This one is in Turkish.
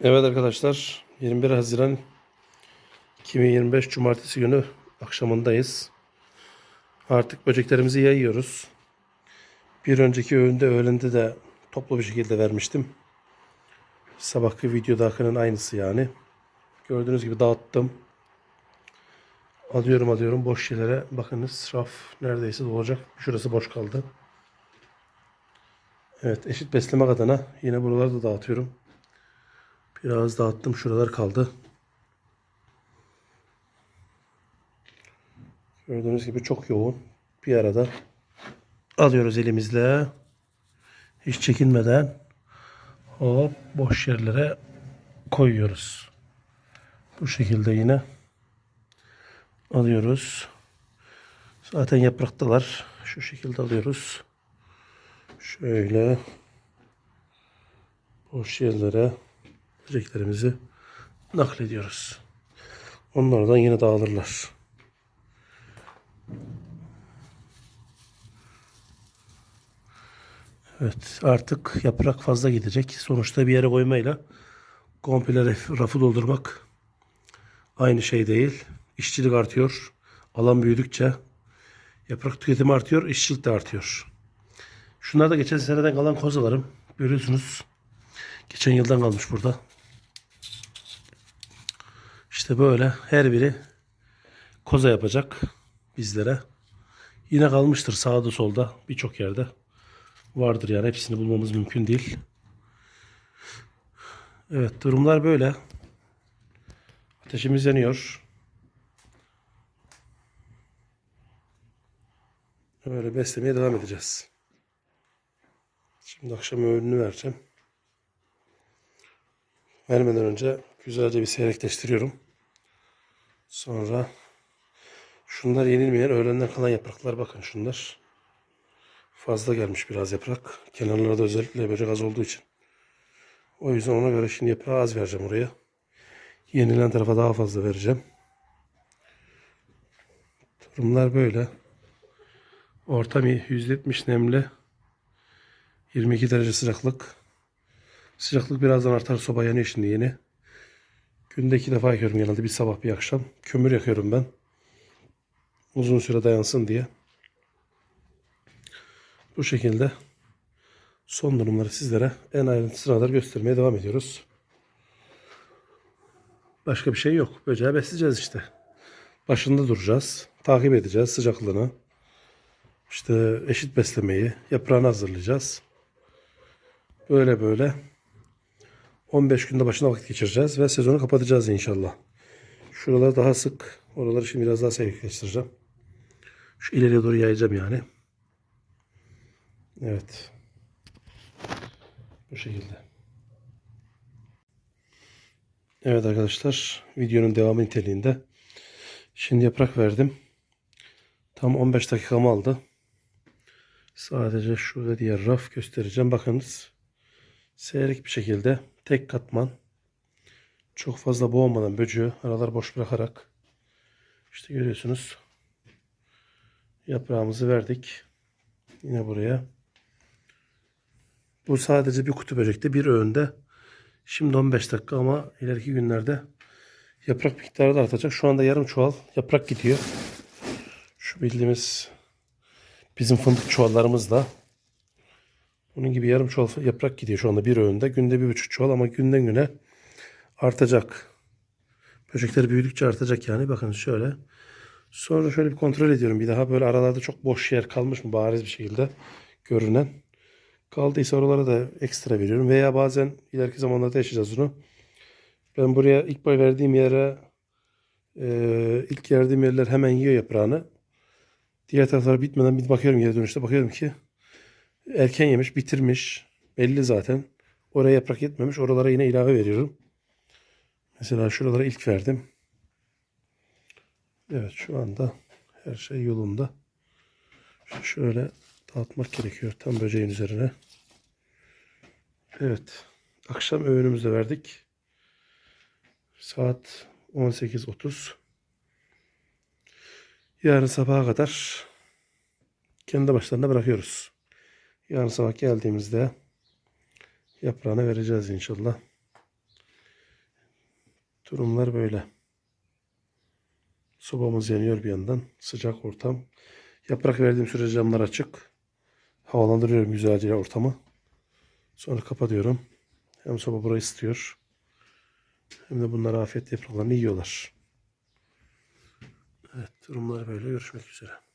Evet arkadaşlar 21 Haziran 2025 Cumartesi günü akşamındayız. Artık böceklerimizi yayıyoruz. Bir önceki öğünde öğlende de toplu bir şekilde vermiştim. Sabahki videodakinin aynısı yani. Gördüğünüz gibi dağıttım. Alıyorum alıyorum boş yerlere. Bakınız raf neredeyse dolacak. Şurası boş kaldı. Evet eşit beslemek adına yine buraları da dağıtıyorum. Biraz dağıttım. Şuralar kaldı. Gördüğünüz gibi çok yoğun. Bir arada alıyoruz elimizle. Hiç çekinmeden hop boş yerlere koyuyoruz. Bu şekilde yine alıyoruz. Zaten yapraktalar. Şu şekilde alıyoruz. Şöyle boş yerlere böceklerimizi naklediyoruz. Onlardan yine dağılırlar. Evet artık yaprak fazla gidecek. Sonuçta bir yere koymayla komple raf- rafı doldurmak aynı şey değil. İşçilik artıyor. Alan büyüdükçe yaprak tüketimi artıyor, işçilik de artıyor. Şunlar da geçen seneden kalan kozalarım. Görüyorsunuz. Geçen yıldan kalmış burada. İşte böyle her biri koza yapacak bizlere. Yine kalmıştır sağda solda birçok yerde. Vardır yani hepsini bulmamız mümkün değil. Evet durumlar böyle. Ateşimiz yanıyor. Böyle beslemeye devam edeceğiz. Şimdi akşam öğününü vereceğim. Vermeden önce güzelce bir seyrekleştiriyorum. Sonra şunlar yenilmeyen öğlenden kalan yapraklar bakın şunlar. Fazla gelmiş biraz yaprak. Kenarlarda özellikle böcek az olduğu için. O yüzden ona göre şimdi yaprağı az vereceğim oraya. Yenilen tarafa daha fazla vereceğim. Durumlar böyle. Ortam iyi. %70 nemli. 22 derece sıcaklık. Sıcaklık birazdan artar. Soba yanıyor şimdi yeni. Günde iki defa yakıyorum genelde. Bir sabah bir akşam. Kömür yakıyorum ben. Uzun süre dayansın diye. Bu şekilde son durumları sizlere en ayrıntısına kadar göstermeye devam ediyoruz. Başka bir şey yok. Böceği besleyeceğiz işte. Başında duracağız. Takip edeceğiz sıcaklığını. İşte eşit beslemeyi, yaprağını hazırlayacağız. Böyle böyle 15 günde başına vakit geçireceğiz ve sezonu kapatacağız inşallah. Şuralar daha sık. Oraları şimdi biraz daha seyrekleştireceğim. Şu ileriye doğru yayacağım yani. Evet. Bu şekilde. Evet arkadaşlar videonun devamı niteliğinde. Şimdi yaprak verdim. Tam 15 dakikamı aldı. Sadece şurada diğer raf göstereceğim. Bakınız. Seyrek bir şekilde tek katman. Çok fazla boğmadan böceği aralar boş bırakarak işte görüyorsunuz. Yaprağımızı verdik. Yine buraya. Bu sadece bir kutu böcekte bir öğünde. Şimdi 15 dakika ama ileriki günlerde yaprak miktarı da artacak. Şu anda yarım çuval yaprak gidiyor. Şu bildiğimiz bizim fındık çuvallarımız da bunun gibi yarım çuval yaprak gidiyor şu anda bir öğünde. Günde bir buçuk çuval ama günden güne artacak. Böcekler büyüdükçe artacak yani. Bakın şöyle. Sonra şöyle bir kontrol ediyorum. Bir daha böyle aralarda çok boş yer kalmış mı bariz bir şekilde görünen. Kaldıysa oralara da ekstra veriyorum. Veya bazen ileriki zamanlarda yaşayacağız bunu. Ben buraya ilk boy verdiğim yere e, ilk verdiğim yerler hemen yiyor yaprağını. Diğer taraflar bitmeden bir bakıyorum geri dönüşte bakıyorum ki erken yemiş, bitirmiş. Belli zaten. Oraya yaprak yetmemiş. Oralara yine ilave veriyorum. Mesela şuralara ilk verdim. Evet şu anda her şey yolunda. Şöyle dağıtmak gerekiyor tam böceğin üzerine. Evet. Akşam öğünümüzü verdik. Saat 18.30. Yarın sabaha kadar kendi başlarına bırakıyoruz. Yarın sabah geldiğimizde yaprağını vereceğiz inşallah. Durumlar böyle. Sobamız yanıyor bir yandan. Sıcak ortam. Yaprak verdiğim sürece camlar açık. Havalandırıyorum güzelce ortamı. Sonra kapatıyorum. Hem soba burayı ısıtıyor. Hem de bunlar afiyet yapraklarını yiyorlar. Evet durumlar böyle. Görüşmek üzere.